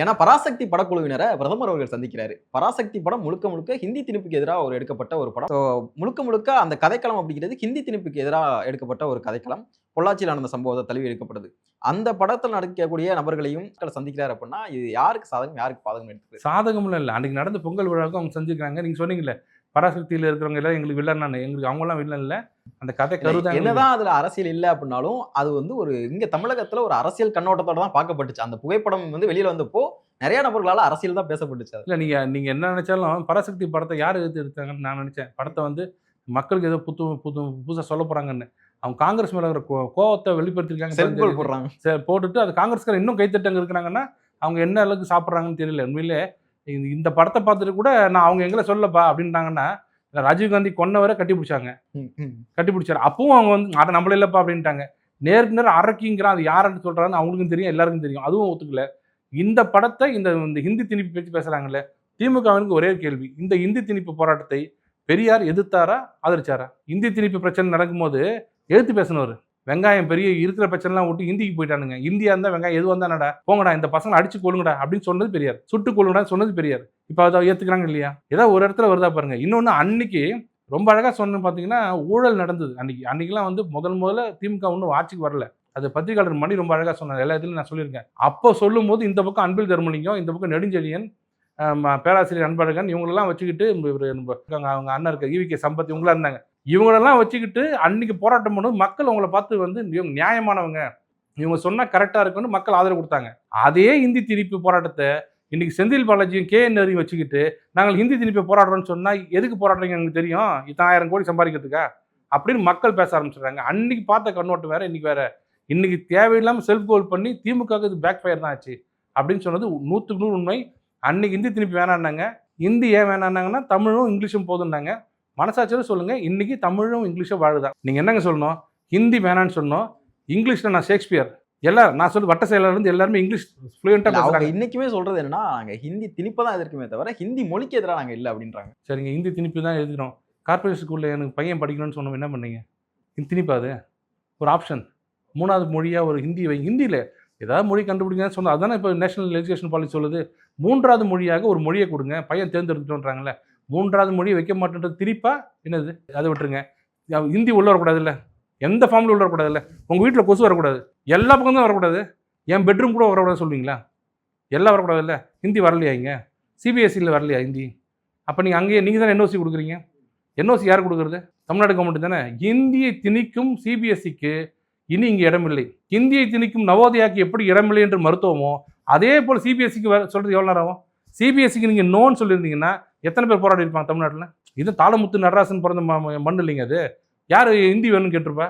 ஏன்னா பராசக்தி படக்குழுவினரை பிரதமர் அவர்கள் சந்திக்கிறாரு. பராசக்தி படம் முழுக்க முழுக்க ஹிந்தி திணிப்புக்கு எதிராக ஒரு எடுக்கப்பட்ட ஒரு படம். ஸோ முழுக்க முழுக்க அந்த கதைக்களம் அப்படிங்கிறது ஹிந்தி திணிப்புக்கு எதிராக எடுக்கப்பட்ட ஒரு கதைக்களம். பொள்ளாச்சியில் நடந்த சம்பவத்தை தழுவி எடுக்கப்படுது. அந்த படத்தில் நடிக்கக்கூடிய நபர்களையும் சந்திக்கிறார் அப்படின்னா இது யாருக்கு சாதகம் யாருக்கு பாதகம் எடுத்துக்கிறது? சாதகம்லாம் இல்லை. அன்றைக்கி நடந்த பொங்கல் விழாவுக்கு அவங்க செஞ்சுருக்காங்க நீங்கள் சொன்னீங்களே பராசக்தியில் இருக்கிறவங்க எல்லாம் எங்களுக்கு வில்லன் எங்களுக்கு அவங்களாம் வில்லன் இல்லை. அந்த கதை கருதான் என்னதான் அதுல அரசியல் இல்லை அப்படின்னாலும் அது வந்து ஒரு இங்க தமிழகத்துல ஒரு அரசியல் கண்ணோட்டத்தோட தான் பார்க்கப்பட்டுச்சு. அந்த புகைப்படம் வந்து வெளியில வந்தப்போ நிறைய நபர்களால அரசியல் தான் பேசப்பட்டுச்சு இல்லை நீங்கள் நீங்கள் என்ன நினச்சாலும் பராசக்தி படத்தை யார் எதிர்த்து எடுத்தாங்கன்னு நான் நினச்சேன். படத்தை வந்து மக்களுக்கு ஏதோ புது புது புதுசாக சொல்ல போகிறாங்கன்னு அவங்க காங்கிரஸ் மேலே இருக்கிற கோ- கோவத்தை வெளிப்படுத்திருக்காங்க போட்டுட்டு அது காங்கிரஸ்காரர் இன்னும் கைத்தட்டங்க இருக்கிறாங்கன்னா அவங்க என்ன அளவுக்கு சாப்பிட்றாங்கன்னு தெரியல. உண்மையிலே இந்த- இந்த படத்தை பார்த்துட்டு கூட நான் அவங்க எங்களை சொல்லப்பா அப்படின்ட்டாங்கன்னா ராஜீவ்காந்தி கொன்னவரை கட்டி பிடிச்சாங்க. கட்டி பிடிச்சாரு. அப்பவும் அவங்க வந்து அட நம்மள இல்லப்பா அப்படின்ட்டாங்க. நேருக்கு நேரம் அரக்கிங்கிறான் அது யாருன்னு சொல்றான்னு அவங்களுக்கும் தெரியும் எல்லாருக்கும் தெரியும். அதுவும் ஒத்துக்கல. இந்த படத்தை இந்த இந்த ஹிந்தி திணிப்பு பேச்சு பேசுறாங்கல்ல திமுகவிற்கு ஒரே கேள்வி. இந்த இந்தி திணிப்பு போராட்டத்தை பெரியார் எதிர்த்தாரா ஆதரிச்சாரா? இந்தி திணிப்பு பிரச்சனை நடக்கும்போது எதிர்த்து பேசினவர். வெங்காயம் பெரிய இருக்கிற பிரச்சனைலாம் விட்டு இந்திக்கு போயிட்டானுங்க. இந்தியா இருந்தால் வெங்காயம் எது வந்தானடா போங்கடா இந்த பசங்களை அடிச்சு கொள்ளுங்கடா அப்படின்னு சொன்னது பெரியார். சுட்டு கொள்ளுங்கடா சொன்னது பெரியார். இப்போ அதை ஏற்றுக்கிறாங்க இல்லையா? ஏதாவது ஒரு இடத்துல வருதா பாருங்க. இன்னொன்று அன்னைக்கு ரொம்ப அழகாக சொன்னு பார்த்தீங்கன்னா ஊழல் நடந்தது அன்னைக்கு. அன்னைக்கெல்லாம் வந்து முதல் முதல்ல திமுக ஒன்றும் ஆட்சிக்கு வரல. அது பத்திரிகையாளர் மணி ரொம்ப அழகாக சொன்னார். எல்லா இதுலையும் நான் சொல்லியிருக்கேன். அப்போ சொல்லும் போது இந்த பக்கம் அன்பில் தர்மலிங்கம் இந்த பக்கம் நெடுஞ்செழியன் பேராசிரியர் அன்பழகன் இவங்களெல்லாம் வச்சுக்கிட்டு அவங்க அவங்க அண்ணன் இருக்க ஈவிகே சம்பத் இவங்களாம் இருந்தாங்க. இவங்களெல்லாம் வச்சுக்கிட்டு அன்னைக்கு போராட்டம் பண்ணும். மக்கள் அவங்கள பார்த்து வந்து இவங்க நியாயமானவங்க. இவங்க சொன்னால் கரெக்டாக இருக்குன்னு மக்கள் ஆதரவு கொடுத்தாங்க. அதே இந்தி திணிப்பு போராட்டத்தை இன்னைக்கு செந்தில் பாலாஜியும் கே என் வச்சுக்கிட்டு நாங்கள் ஹிந்தி திணிப்பை போராடுறோம்னு சொன்னால் எதுக்கு போராடுறீங்க எனக்கு தெரியும்? இத்தனாயிரம் கோடி சம்பாதிக்கிறதுக்கா? அப்படின்னு மக்கள் பேச ஆரம்பிச்சிடுறாங்க. அன்னைக்கு பார்த்த கண்ணோட்டம் வேற இன்னைக்கு வேற. இன்னைக்கு தேவையில்லாமல் செல்ஃப் கோல் பண்ணி திமுக இது பேக் ஃபயர் தான் ஆச்சு. அப்படின்னு சொன்னது நூற்றுக்கு நூறு உண்மை. அன்னைக்கு ஹிந்தி திணிப்பு வேணான்னாங்க ஹிந்தி ஏன் வேணான்னாங்கன்னா தமிழும் இங்கிலீஷும் போதுன்னாங்க மனசாட்சியோட சொல்லுங்க. இன்னைக்கு தமிழும் இங்கிலீஷும் வாழுதா நீங்க என்னங்க சொல்லணும்? ஹிந்தி வேணான்னு சொன்னோம் இங்கிலீஷ்ல நான் ஷேக்ஸ்பியர். எல்லாரும் நான் சொல்லி வட்ட செயலாளர் இருந்து எல்லாருமே இங்கிலீஷ் ஃப்ளூயண்டா இல்ல, அவங்க பேசுறாங்க. இன்னைக்குமே சொல்றது என்னன்னா நாங்க ஹிந்தி திணிப்பை தான் எதிர்க்குமே தவிர ஹிந்தி மொழிக்கு எதிராக நாங்க இல்ல அப்படின்றாங்க. சரிங்க ஹிந்தி திணிப்பு தான் எழுதுகிறோம் கார்ப்பரேட் ஸ்கூலில் எனக்கு பையன் படிக்கணும்னு சொன்னோம் என்ன பண்ணீங்க? திணிப்பா அது? ஒரு ஆப்ஷன் மூணாவது மொழியாக ஒரு ஹிந்தி வை ஹிந்தியில் ஏதாவது மொழி கண்டுபிடிங்கன்னு சொன்னால் அதானே இப்போ நேஷனல் எஜுகேஷன் பாலிசி சொல்லுது. மூன்றாவது மொழியாக ஒரு மொழியை கொடுங்க. பையன் தேர்ந்தெடுத்துட்டோன்றாங்கல்ல. மூன்றாவது மொழி வைக்க மாட்டேன்றது திருப்பா? என்னது? அதை விட்டுருங்க. ஹிந்தி உள்ளே வரக்கூடாதுல்ல? எந்த ஃபார்மில் உள்ள வரக்கூடாதுல்ல? உங்கள் வீட்டில் கொசு வரக்கூடாது. எல்லா பக்கம் தான் வரக்கூடாது. என் பெட்ரூம் கூட வரக்கூடாது சொல்லுவீங்களா எல்லாம் வரக்கூடாதுல்ல? ஹிந்தி வரலையா இங்கே? சிபிஎஸ்சியில் வரலையா ஹிந்தி அப்போ நீங்கள் அங்கேயே நீங்கள் தானே என்ஓசி கொடுக்குறீங்க? என்ஓசி யார் கொடுக்குறது? தமிழ்நாடு கவர்மெண்ட் தானே? ஹிந்தியை திணிக்கும் சிபிஎஸ்சிக்கு இனி இங்கே இடமில்லை ஹிந்தியை திணிக்கும் நவோதயாக்கு எப்படி இடமில்லை என்று மருத்துவமோ அதே போல் சிபிஎஸ்சிக்கு சொல்கிறது எவ்வளோ நேரம் ஆகும்? சிபிஎஸ்சிக்கு நீங்கள் நோன்னு சொல்லியிருந்தீங்கன்னா எத்தனை பேர் போராடி இருப்பாங்க தமிழ்நாட்டில்? இது தாளமுத்து நடராசன் பிறந்த மண் இல்லைங்க அது. யார் ஹிந்தி வேணும்னு கேட்டிருப்பா?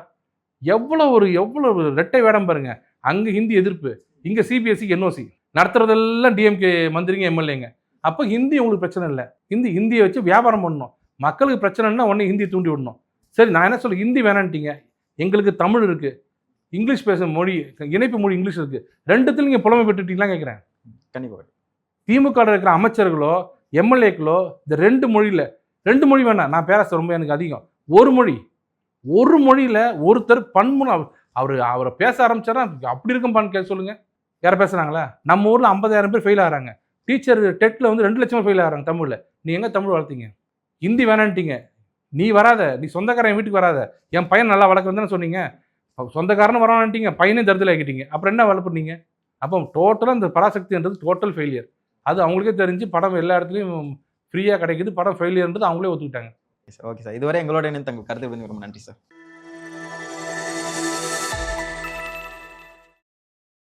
எவ்வளோ ஒரு எவ்வளோ ஒரு ரெட்டை வேடம் பாருங்க. அங்கே ஹிந்தி எதிர்ப்பு இங்கே சிபிஎஸ்சிக்கு என்ஓசி நடத்துறதெல்லாம் டிஎம்கே மந்திரிங்க எம்எல்ஏங்க அப்போ ஹிந்தி உங்களுக்கு பிரச்சனை இல்லை. ஹிந்தி ஹிந்தியை வச்சு வியாபாரம் பண்ணணும். மக்களுக்கு பிரச்சனைன்னா உடனே ஹிந்தி தூண்டி விடணும். சரி நான் என்ன சொல்ல ஹிந்தி வேணான்ட்டீங்க. எங்களுக்கு தமிழ் இருக்குது இங்கிலீஷ் பேச மொழி இணைப்பு மொழி இங்கிலீஷ் இருக்குது ரெண்டுத்துல நீங்கள் புலமை பெற்றுட்டீங்களா கேட்குறேன். கண்டிப்பாக திமுக இருக்கிற அமைச்சர்களோ எம்எல்ஏக்களோ இந்த ரெண்டு மொழியில் ரெண்டு மொழி வேணாம் நான் பேச ரொம்ப எனக்கு அதிகம். ஒரு மொழி. ஒரு மொழியில் ஒருத்தர் பன்முனை அவர் அவரை பேச ஆரம்பிச்சாரா அப்படி இருக்கும்பான்னு கே சொல்லுங்கள் யாரை பேசுகிறாங்களா நம்ம ஊரில் ஐம்பதாயிரம் பேர் ஃபெயில் ஆகிறாங்க. டீச்சர் டெட்டில் வந்து ரெண்டு லட்சம் ஃபெயில் ஆகிறாங்க தமிழில். நீ எங்கே தமிழ் வளர்த்தீங்க? ஹிந்தி வேணான்ட்டீங்க. நீ வராத நீ சொந்தக்காரன் என் வீட்டுக்கு வராத. என் பையன் நல்லா வளர்க்குறதுன்னு சொன்னீங்க? சொந்தக்காரன் சொந்தக்காரனும் வரான்ட்டீங்க பையனே தருதல் அப்புறம் என்ன வளர்ப்புனீங்க அப்போ டோட்டலாக இந்த பராசக்தின்றது டோட்டல் ஃபெயிலியர் அது அவங்களுக்கே தெரிஞ்சு படம் எல்லா இடத்துலையும் ஃப்ரீயாக கிடைக்குது. படம் ஃபெயிலியர்ன்றது அவங்களே ஒத்துக்கிட்டாங்க. ஓகே சார் இதுவரை எங்களோட இணைந்து தங்கள் கருத்து ரொம்ப நன்றி சார்